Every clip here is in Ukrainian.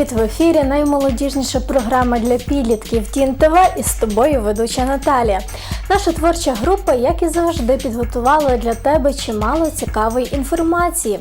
Привіт в ефірі. Наймолодіжніша програма для підлітків Тін ТВ і з тобою ведуча Наталія. Наша творча група, як і завжди, підготувала для тебе чимало цікавої інформації.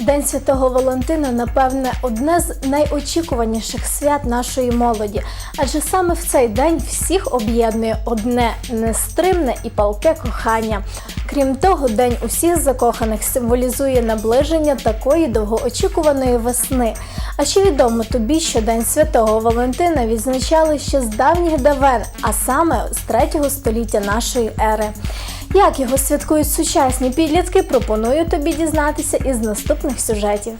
День Святого Валентина, напевне, одне з найочікуваніших свят нашої молоді, адже саме в цей день всіх об'єднує одне нестримне і палке кохання. Крім того, день усіх закоханих символізує наближення такої довгоочікуваної весни. А чи відомо тобі, що День Святого Валентина відзначали ще з давніх давен, а саме з 3 століття нашої ери? Як його святкують сучасні підлітки, пропоную тобі дізнатися із наступних сюжетів.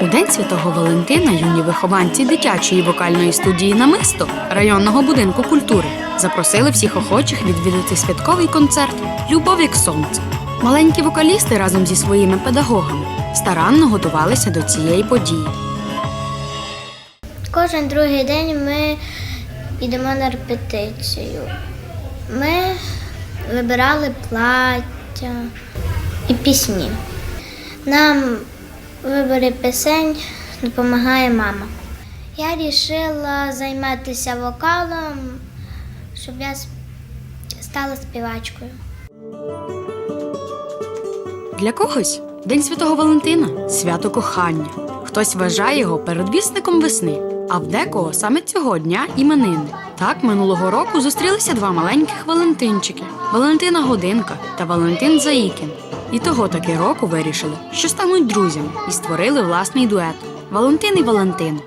У День Святого Валентина юні вихованці дитячої вокальної студії Намисто районного будинку культури запросили всіх охочих відвідати святковий концерт Любов як сонце. Маленькі вокалісти разом зі своїми педагогами старанно готувалися до цієї події. Кожен другий день ми йдемо на репетицію. Ми вибирали плаття і пісні. Нам у виборі пісень допомагає мама. Я вирішила займатися вокалом, щоб я стала співачкою. Для когось День Святого Валентина свято кохання. Хтось вважає його передвісником весни, а в декого саме цього дня іменини. Так минулого року зустрілися два маленьких Валентинчики Валентина Годинка та Валентин Заїкін. І того таки року вирішили, що стануть друзями і створили власний дует Валентин і Валентин.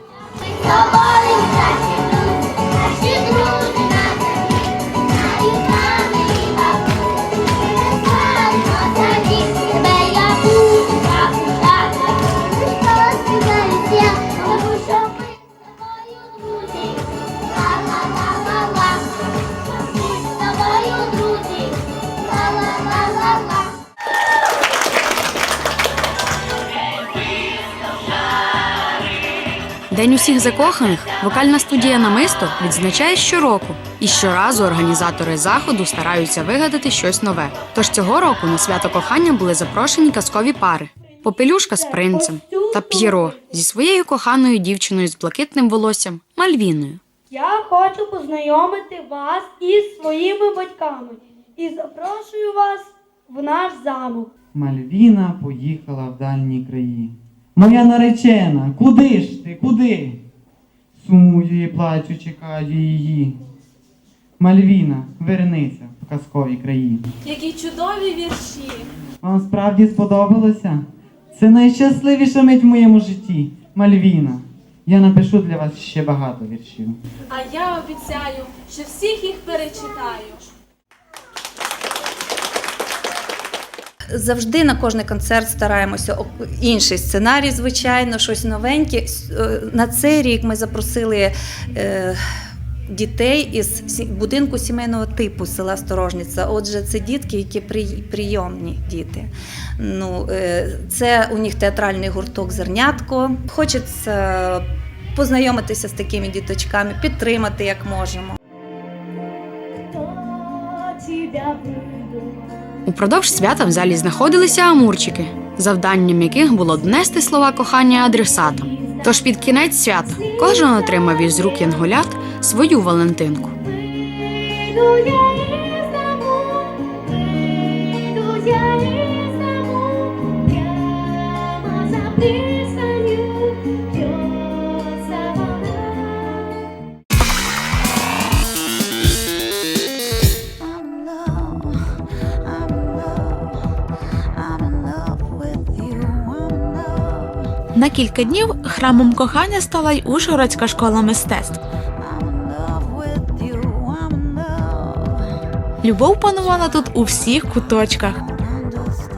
День усіх закоханих вокальна студія Намисто відзначає щороку, і щоразу організатори заходу стараються вигадати щось нове. Тож цього року на свято кохання були запрошені казкові пари: Попелюшка з принцем та П'єро зі своєю коханою дівчиною з блакитним волоссям Мальвіною. Я хочу познайомити вас із своїми батьками і запрошую вас в наш замок. Мальвіна поїхала в дальні краї. Моя наречена, куди ж ти, куди? Сумую і плачу, чекаю її. Мальвіна, вернися в казкові краї. Які чудові вірші! Вам справді сподобалося? Це найщасливіша мить в моєму житті. Мальвіна. Я напишу для вас ще багато віршів. А я обіцяю, що всіх їх перечитаю. Завжди на кожний концерт стараємося інший сценарій, звичайно, щось новеньке. Е, На цей рік ми запросили е, дітей із будинку сімейного типу села Сторожниця. Отже, це дітки, які при- прийомні діти. Ну, е, це у них театральний гурток Зернятко. Хочеться познайомитися з такими діточками, підтримати як можемо. Упродовж свята в залі знаходилися амурчики, завданням яких було донести слова кохання адресатам. Тож під кінець свята кожен отримав із рук янголят свою Валентинку. На кілька днів храмом кохання стала й Ужгородська школа мистецтв. Любов панувала тут у всіх куточках.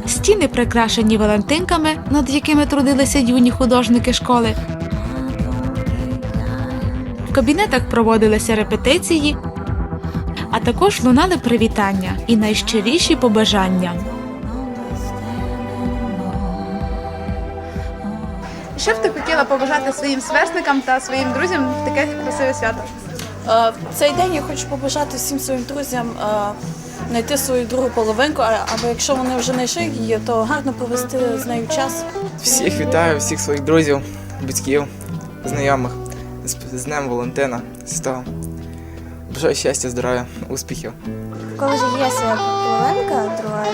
Стіни прикрашені валентинками, над якими трудилися юні художники школи. В кабінетах проводилися репетиції, а також лунали привітання і найщиріші побажання. Що б ти хотіла побажати своїм сверстникам та своїм друзям в таке красиве свято? Е, В цей день я хочу побажати всім своїм друзям е, знайти свою другу половинку, а- або якщо вони вже знайшли її, то гарно провести з нею час. Всіх вітаю, всіх своїх друзів, батьків, знайомих з, з Днем Валентина, з того. Бажаю щастя, здоров'я, успіхів. Коли ж є своя половинка друга,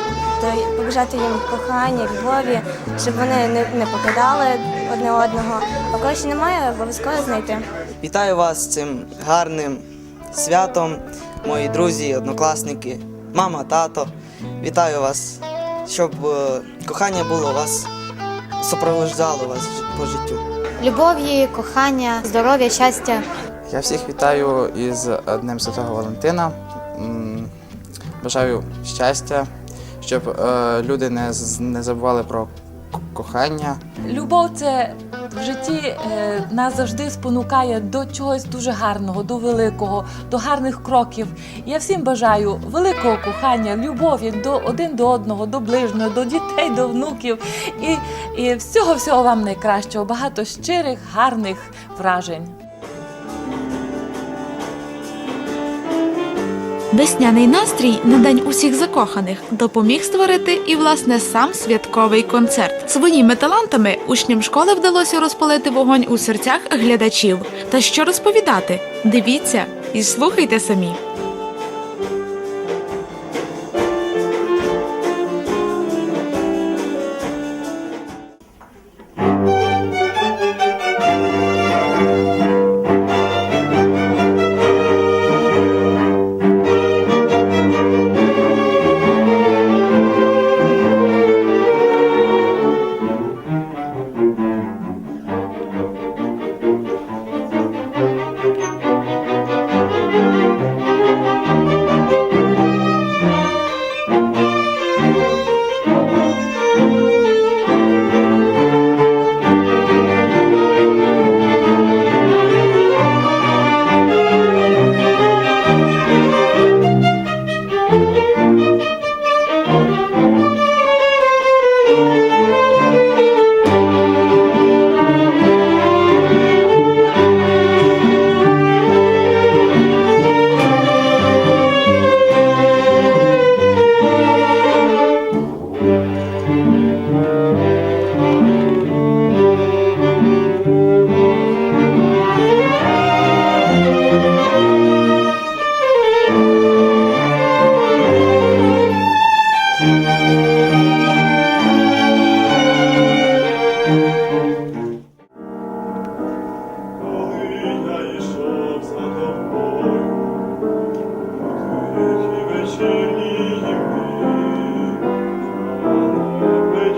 то побажати їм кохання, любові, щоб вони не, не покидали одне одного. А коли ще немає, обов'язково знайти. Вітаю вас з цим гарним святом, мої друзі, однокласники, мама, тато. Вітаю вас, щоб е, кохання було вас, супроводжало вас по життю. Любові, кохання, здоров'я, щастя. Я всіх вітаю із Днем Святого Валентина. Бажаю щастя, щоб е, люди не, не забували про кохання. Любов це в житті е, нас завжди спонукає до чогось дуже гарного, до великого, до гарних кроків. Я всім бажаю великого кохання, любові до один до одного, до ближнього, до дітей, до внуків. І, і всього всього вам найкращого, багато щирих, гарних вражень. Весняний настрій на день усіх закоханих допоміг створити і власне сам святковий концерт. Своїми талантами учням школи вдалося розпалити вогонь у серцях глядачів. Та що розповідати? Дивіться і слухайте самі.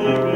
you.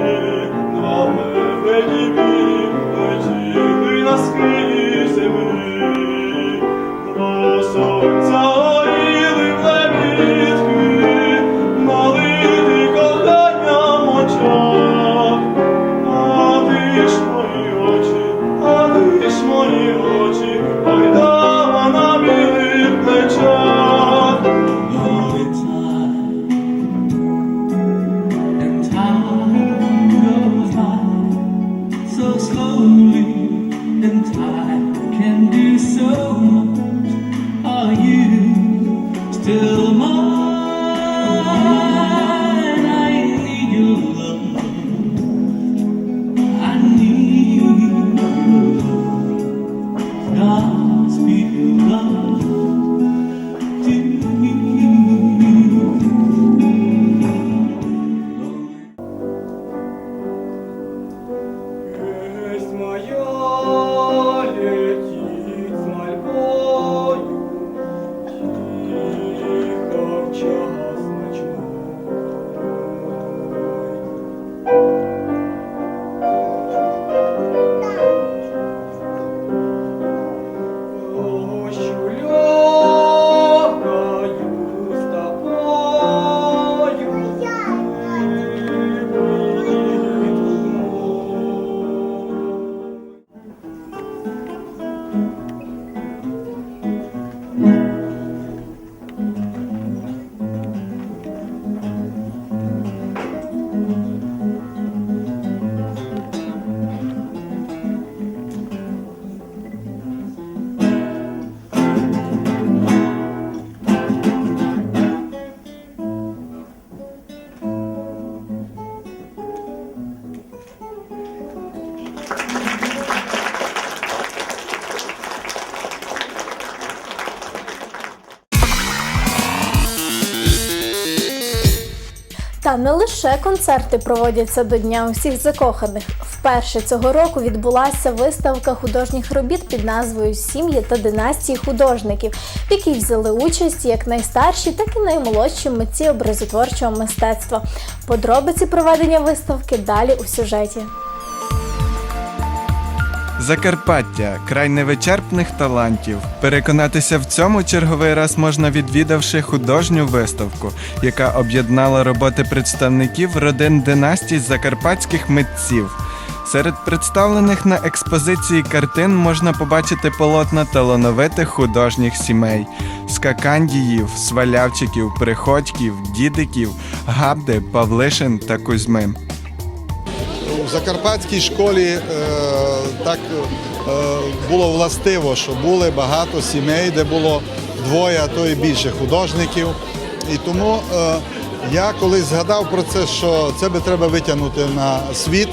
Та не лише концерти проводяться до Дня усіх закоханих. Вперше цього року відбулася виставка художніх робіт під назвою Сім'ї та династії художників, в якій взяли участь як найстарші, так і наймолодші митці образотворчого мистецтва. Подробиці проведення виставки далі у сюжеті. Закарпаття край невичерпних талантів. Переконатися в цьому черговий раз можна відвідавши художню виставку, яка об'єднала роботи представників родин династій закарпатських митців. Серед представлених на експозиції картин можна побачити полотна талановитих художніх сімей: Скакандіїв, Свалявчиків, Приходьків, Дідиків, Габди, Павлишин та Кузьми. У закарпатській школі е, так е, було властиво, що були багато сімей, де було двоє, а то і більше художників. І тому е, я колись згадав про це, що це би треба витягнути на світ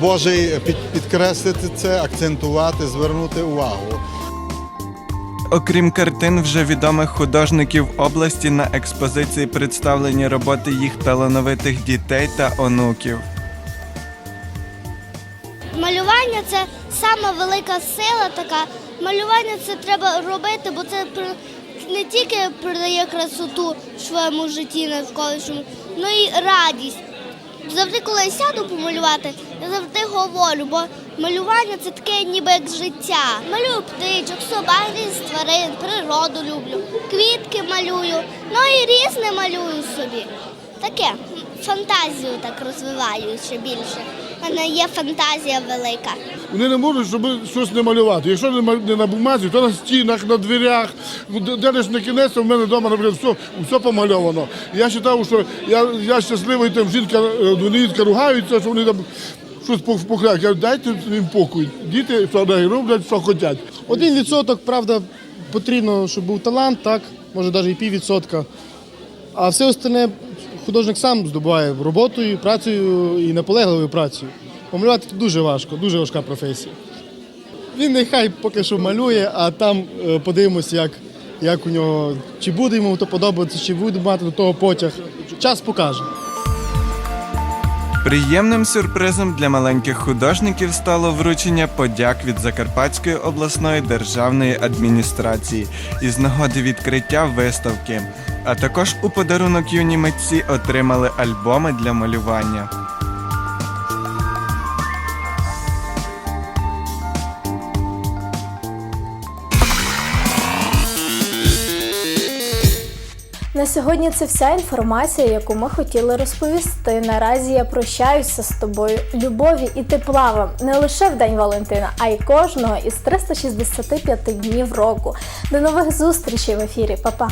Божий, підкреслити це, акцентувати, звернути увагу. Окрім картин вже відомих художників області на експозиції представлені роботи їх талановитих дітей та онуків. Малювання це сама велика сила така. Малювання це треба робити, бо це не тільки придає красоту в своєму житті навколишньому, але й радість. Завжди, коли я сяду помалювати, я завжди говорю, бо малювання це таке ніби як життя. Малюю птичок, собак, тварин, природу люблю, квітки малюю, ну і різне малюю собі. Таке фантазію так розвиваю ще більше. У мене є фантазія велика. Вони не можуть, щоб щось не малювати. Якщо не не на бумазі, то на стінах, на дверях. Ну, де- лиш не кінець, в мене вдома, наприклад, все, все помальовано. Я вважав, що я, я щасливий, там жінка, е, донітка ругаються, що вони там щось похляють. Я кажу, дайте їм покой. Діти що роблять, що хочуть. Один відсоток, правда, потрібно, щоб був талант, так, може навіть і пів відсотка. А все остальне художник сам здобуває роботою, працею і наполегливою працею. Помалювати дуже важко, дуже важка професія. Він нехай поки що малює, а там е, подивимося, як, як у нього, чи буде йому то подобатися, чи буде мати до того потяг. Час покаже. Приємним сюрпризом для маленьких художників стало вручення подяк від Закарпатської обласної державної адміністрації із нагоди відкриття виставки. А також у подарунок юні митці отримали альбоми для малювання. На сьогодні це вся інформація, яку ми хотіли розповісти. Наразі я прощаюся з тобою. Любові і тепла вам не лише в День Валентина, а й кожного із 365 днів року. До нових зустрічей в ефірі, Па-па!